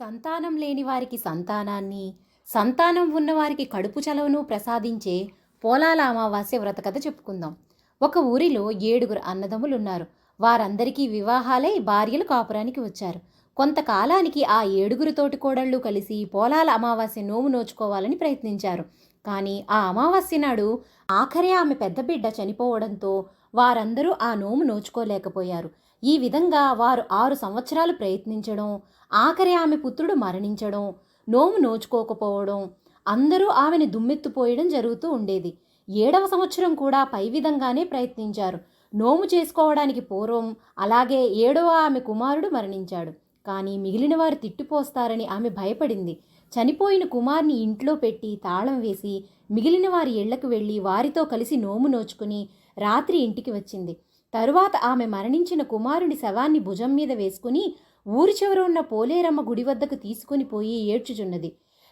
సంతానం లేని వారికి సంతానాన్ని సంతానం ఉన్నవారికి కడుపు చలవను ప్రసాదించే పోలాల అమావాస్య వ్రత కథ చెప్పుకుందాం. ఒక ఊరిలో ఏడుగురు అన్నదమ్ములు ఉన్నారు వారందరికీ వివాహాలై భార్యలు కాపురానికి వచ్చారు. కొంతకాలానికి ఆ ఏడుగురు తోటి కోడళ్ళు కలిసి పోలాల అమావాస్య నోము నోచుకోవాలని ప్రయత్నించారు. కానీ ఆ అమావాస్య నాడు ఆఖరే ఆమె పెద్ద బిడ్డ చనిపోవడంతో వారందరూ ఆ నోము నోచుకోలేకపోయారు. ఈ విధంగా వారు ఆరు సంవత్సరాలు ప్రయత్నించడం ఆఖరి ఆమె పుత్రుడు మరణించడం నోము నోచుకోకపోవడం అందరూ ఆమెను దుమ్మెత్తుపోయడం జరుగుతూ ఉండేది. ఏడవ సంవత్సరం కూడా పై విధంగానే ప్రయత్నించారు. నోము చేసుకోవడానికి పూర్వం అలాగే ఏడవ ఆమె కుమారుడు మరణించాడు. కానీ మిగిలిన వారు తిట్టిపోస్తారని ఆమె భయపడింది. చనిపోయిన కుమార్ని ఇంట్లో పెట్టి తాళం వేసి మిగిలిన వారి ఇళ్ళకు వెళ్ళి వారితో కలిసి నోము నోచుకుని రాత్రి ఇంటికి వచ్చింది. తరువాత ఆమె మరణించిన కుమారుని శవాన్ని భుజం మీద వేసుకుని ఊరి చివర ఉన్న పోలేరమ్మ గుడి వద్దకు తీసుకుని పోయి ఏడ్చుచున్నది.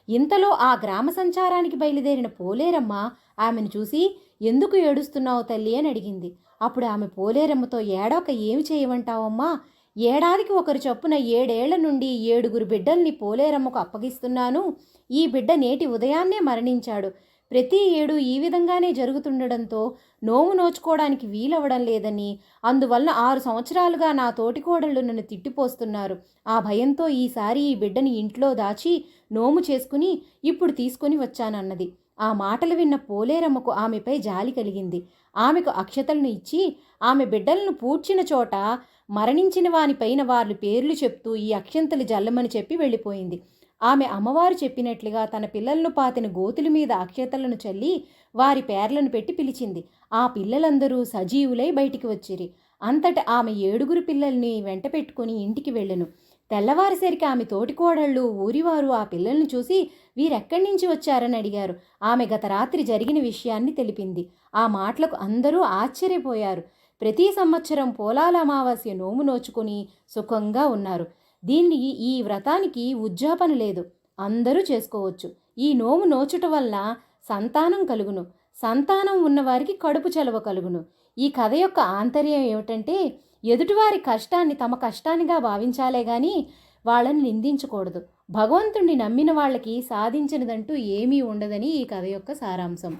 ఇంతలో ఆ గ్రామ సంచారానికి బయలుదేరిన పోలేరమ్మ ఆమెను చూసి ఎందుకు ఏడుస్తున్నావు తల్లి? అని అడిగింది. అప్పుడు ఆమె పోలేరమ్మతో ఏడవక ఏమి చేయమంటావమ్మా? ఏడాదికి ఒకరు చొప్పున ఏడేళ్ళ నుండి ఏడుగురు బిడ్డల్ని పోలేరమ్మకు అప్పగిస్తున్నాను. ఈ బిడ్డ నేటి ఉదయాన్నే మరణించాడు. ప్రతి ఏడు ఈ విధంగానే జరుగుతుండడంతో నోము నోచుకోవడానికి వీలవడం లేదని అందువల్ల ఆరు సంవత్సరాలుగా నా తోటికోడళ్ళు నన్ను తిట్టిపోస్తున్నారు. ఆ భయంతో ఈసారి ఈ బిడ్డని ఇంట్లో దాచి నోము చేసుకుని ఇప్పుడు తీసుకుని వచ్చానన్నది. ఆ మాటలు విన్న పోలేరమ్మకు ఆమెపై జాలి కలిగింది. ఆమెకు అక్షతలను ఇచ్చి ఆమె బిడ్డలను పూడ్చిన చోట మరణించిన వానిపైన వాళ్ళు పేర్లు చెప్తూ ఈ అక్షంతలు జల్లమని చెప్పి వెళ్ళిపోయింది. ఆమె అమ్మవారు చెప్పినట్లుగా తన పిల్లలను పాతిన గోతుల మీద అక్షతలను చల్లి వారి పేర్లను పెట్టి పిలిచింది. ఆ పిల్లలందరూ సజీవులై బయటికి వచ్చిరి. అంతట ఆమె ఏడుగురు పిల్లల్ని వెంట పెట్టుకుని ఇంటికి వెళ్ళెను. తెల్లవారిసరికి ఆమె తోటికోడళ్ళు ఊరివారు ఆ పిల్లల్ని చూసి వీరెక్కడి నుంచి వచ్చారని అడిగారు. ఆమె గత రాత్రి జరిగిన విషయాన్ని తెలిపింది. ఆ మాటలకు అందరూ ఆశ్చర్యపోయారు. ప్రతి సంవత్సరం పోలాల అమావాస్య నోము నోచుకుని సుఖంగా ఉన్నారు. దీన్ని ఈ వ్రతానికి ఉజ్జాపన లేదు. అందరూ చేసుకోవచ్చు. ఈ నోము నోచుట వల్ల సంతానం కలుగును. సంతానం ఉన్నవారికి కడుపు చలవ కలుగును. ఈ కథ యొక్క ఆంతర్యం ఏమిటంటే ఎదుటివారి కష్టాన్ని తమ కష్టానిగా భావించాలే గాని వాళ్ళని నిందించకూడదు. భగవంతుణ్ణి నమ్మిన వాళ్ళకి సాధించినదంటూ ఏమీ ఉండదని ఈ కథ యొక్క సారాంశం.